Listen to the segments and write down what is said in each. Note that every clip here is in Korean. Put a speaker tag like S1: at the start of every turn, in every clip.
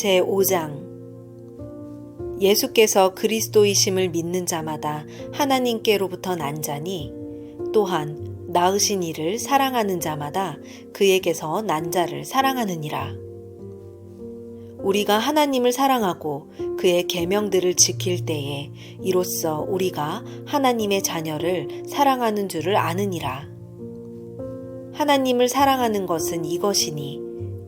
S1: 제5장 예수께서 그리스도이심을 믿는 자마다 하나님께로부터 난 자니 또한 낳으신 이를 사랑하는 자마다 그에게서 난 자를 사랑하느니라. 우리가 하나님을 사랑하고 그의 계명들을 지킬 때에 이로써 우리가 하나님의 자녀를 사랑하는 줄을 아느니라. 하나님을 사랑하는 것은 이것이니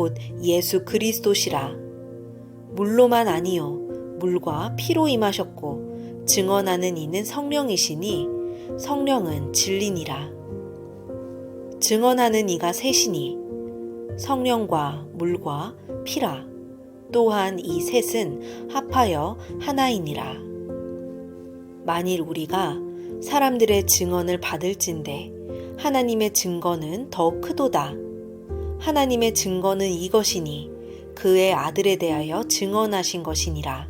S1: 곧 예수 그리스도시라. 물로만 아니요 물과 피로 임하셨고 증언하는 이는 성령이시니 성령은 진리니라. 증언하는 이가 셋이니 성령과 물과 피라. 또한 이 셋은 합하여 하나이니라. 만일 우리가 사람들의 증언을 받을진대 하나님의 증거는 더욱 크도다. 하나님의 증거는 이것이니 그의 아들에 대하여 증언하신 것이니라.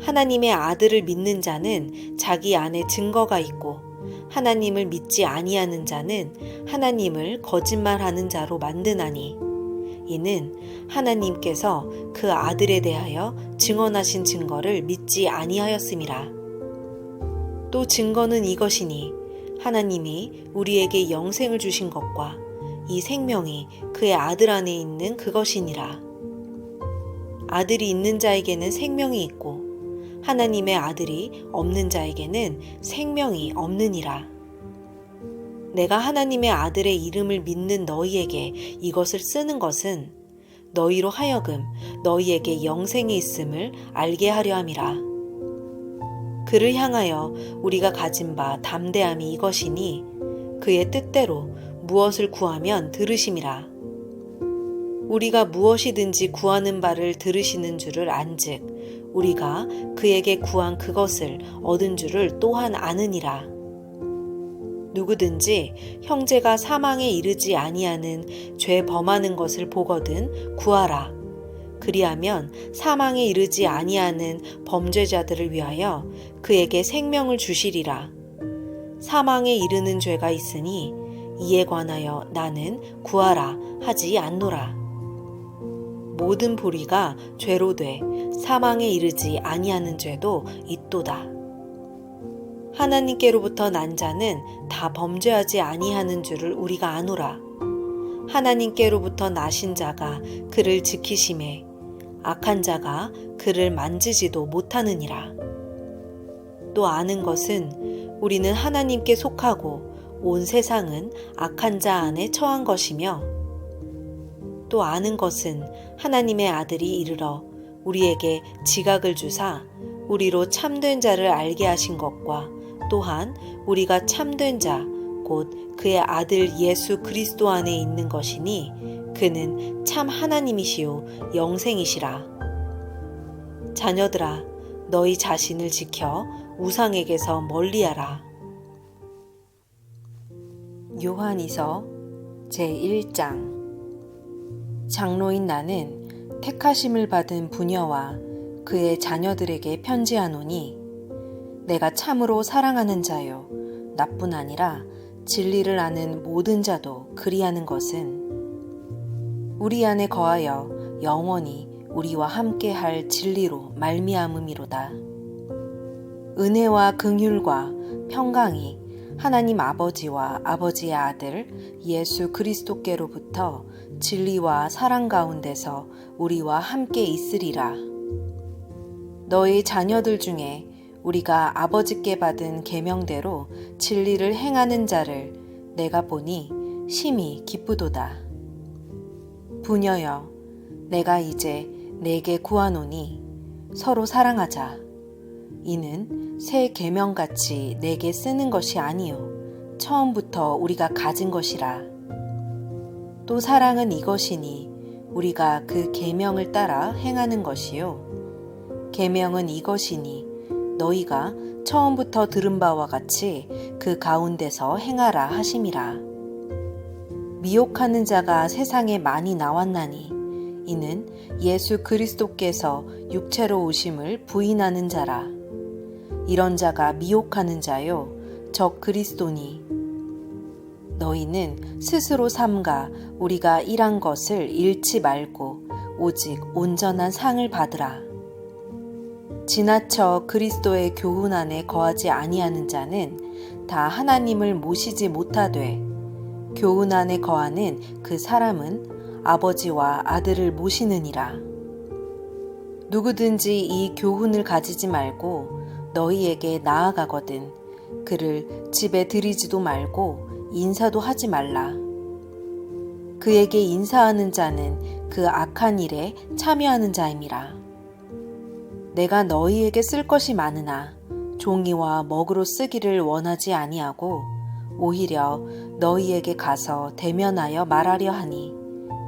S1: 하나님의 아들을 믿는 자는 자기 안에 증거가 있고 하나님을 믿지 아니하는 자는 하나님을 거짓말하는 자로 만드나니 이는 하나님께서 그 아들에 대하여 증언하신 증거를 믿지 아니하였음이라. 또 증거는 이것이니 하나님이 우리에게 영생을 주신 것과 이 생명이 그의 아들 안에 있는 그것이니라. 아들이 있는 자에게는 생명이 있고 하나님의 아들이 없는 자에게는 생명이 없느니라. 내가 하나님의 아들의 이름을 믿는 너희에게 이것을 쓰는 것은 너희로 하여금 너희에게 영생이 있음을 알게 하려 함이라. 그를 향하여 우리가 가진 바 담대함이 이것이니 그의 뜻대로 무엇을 구하면 들으심이라. 우리가 무엇이든지 구하는 바를 들으시는 줄을 안즉 우리가 그에게 구한 그것을 얻은 줄을 또한 아느니라. 누구든지 형제가 사망에 이르지 아니하는 죄 범하는 것을 보거든 구하라. 그리하면 사망에 이르지 아니하는 범죄자들을 위하여 그에게 생명을 주시리라. 사망에 이르는 죄가 있으니 이에 관하여 나는 구하라 하지 않노라. 모든 보리가 죄로 돼 사망에 이르지 아니하는 죄도 있도다. 하나님께로부터 난 자는 다 범죄하지 아니하는 줄을 우리가 아노라. 하나님께로부터 나신 자가 그를 지키심에 악한 자가 그를 만지지도 못하느니라. 또 아는 것은 우리는 하나님께 속하고 온 세상은 악한 자 안에 처한 것이며 또 아는 것은 하나님의 아들이 이르러 우리에게 지각을 주사 우리로 참된 자를 알게 하신 것과 또한 우리가 참된 자, 곧 그의 아들 예수 그리스도 안에 있는 것이니 그는 참 하나님이시요 영생이시라. 자녀들아, 너희 자신을 지켜 우상에게서 멀리하라. 요한이서 제1장 장로인 나는 택하심을 받은 부녀와 그의 자녀들에게 편지하노니 내가 참으로 사랑하는 자요 나뿐 아니라 진리를 아는 모든 자도 그리하는 것은 우리 안에 거하여 영원히 우리와 함께 할 진리로 말미암음이로다. 은혜와 긍휼과 평강이 하나님 아버지와 아버지의 아들 예수 그리스도께로부터 진리와 사랑 가운데서 우리와 함께 있으리라. 너희 자녀들 중에 우리가 아버지께 받은 계명대로 진리를 행하는 자를 내가 보니 심히 기쁘도다. 부녀여, 내가 이제 내게 구하노니 서로 사랑하자. 이는 새 계명같이 내게 쓰는 것이 아니요. 처음부터 우리가 가진 것이라. 또 사랑은 이것이니 우리가 그 계명을 따라 행하는 것이요. 계명은 이것이니 너희가 처음부터 들은 바와 같이 그 가운데서 행하라 하심이라. 미혹하는 자가 세상에 많이 나왔나니 이는 예수 그리스도께서 육체로 오심을 부인하는 자라 이런 자가 미혹하는 자요 적 그리스도니 너희는 스스로 삼가 우리가 일한 것을 잃지 말고 오직 온전한 상을 받으라. 지나쳐 그리스도의 교훈 안에 거하지 아니하는 자는 다 하나님을 모시지 못하되 교훈 안에 거하는 그 사람은 아버지와 아들을 모시느니라. 누구든지 이 교훈을 가지지 말고 너희에게 나아가거든 그를 집에 들이지도 말고 인사도 하지 말라. 그에게 인사하는 자는 그 악한 일에 참여하는 자임이라. 내가 너희에게 쓸 것이 많으나 종이와 먹으로 쓰기를 원하지 아니하고 오히려 너희에게 가서 대면하여 말하려 하니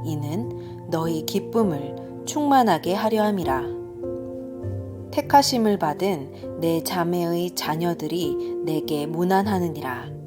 S1: 이는 너희 기쁨을 충만하게 하려 함이라. 택하심을 받은 내 자매의 자녀들이 내게 무난하느니라.